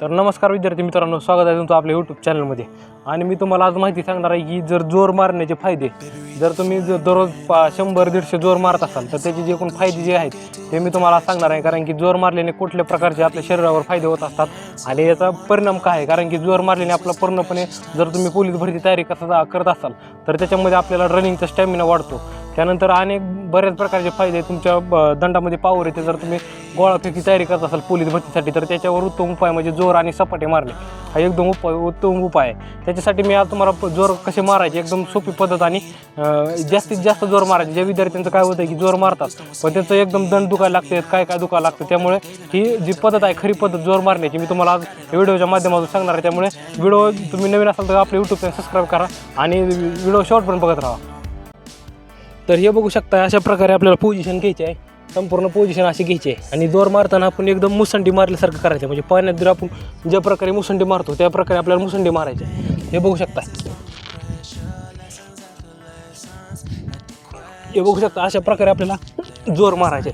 तर नमस्कार विद्यार्थी मित्रांनो स्वागत आहे तुमचं आपल्या यूट्यूब चॅनलमध्ये आणि मी तुम्हाला आज माहिती सांगणार आहे की जर जोर मारण्याचे फायदे जर तुम्ही जर दररोज पा शंभर दीडशे जोर मारत असाल तर त्याचे जे एकूण फायदे जे आहेत ते मी तुम्हाला सांगणार आहे. कारण की जोर मारल्याने कुठल्या प्रकारचे आपल्या शरीरावर फायदे होत असतात आणि याचा परिणाम काय आहे? कारण की जोर मारल्याने आपला पूर्णपणे जर तुम्ही पोलीस भरती तयारी करता करत असाल तर त्याच्यामध्ये आपल्याला रनिंगचा स्टॅमिना वाढतो. त्यानंतर अनेक बऱ्याच प्रकारचे फायदे तुमच्या ब- दंडामध्ये पावर येते. जर तुम्ही गोळाफेकी तयारी करत असाल पोलीस भरतीसाठी तर त्याच्यावर उत्तम उपाय म्हणजे जोर आणि सपाटे मारणे. हा एकदम उपाय उत्तम उपाय. आहे त्याच्यासाठी मी आज तुम्हाला जोर कसे मारायचे एकदम सोपी पद्धत आणि जास्तीत जास्त जोर मारायचे. ज्या विद्यार्थ्यांचं काय होतं की जोर मारतात पण त्यांचं एकदम दंड दुखायला लागते काय काय दुखायला लागतं त्यामुळे ही जी पद्धत आहे खरी पद्धत जोर मारण्याची मी तुम्हाला आज व्हिडिओच्या माध्यमातून सांगणार आहे. त्यामुळे व्हिडिओ तुम्ही नवीन असाल तर आपल्या यूट्यूब चॅनल सबस्क्राईब करा आणि व्हिडिओ पण बघत राहा. तर हे बघू शकता अशा प्रकारे आपल्याला पोझिशन घ्यायची आहे. संपूर्ण पोझिशन अशी घ्यायची आहे. आणि दोर मारताना आपण एकदम मुसंडी मारल्यासारखं करायचं म्हणजे पाण्यात जर आपण ज्या प्रकारे मुसंडी मारतो त्या प्रकारे आपल्याला मुसंडी मारायची आहे. हे बघू शकता हे बघू शकता अशा प्रकारे आपल्याला जोर मारायचे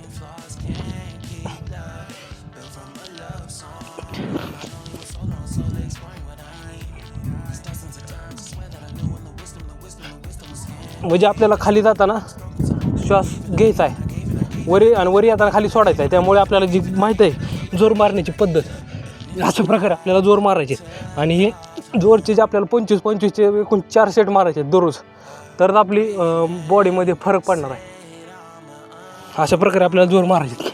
म्हणजे आपल्याला खाली जाताना श्वास घ्यायचा आहे. वरी आणि वरी येताना खाली सोडायचा आहे. त्यामुळे आपल्याला जी माहीत आहे जोर मारण्याची पद्धत अशा प्रकारे आपल्याला जोर मारायचे आणि हे जोरचे जे आपल्याला पंचवीस पंचवीसचे एकूण चार सेट मारायचे आहेत दररोज. तर आपली बॉडीमध्ये फरक पडणार आहे. अशा प्रकारे आपल्याला जोर मारायचे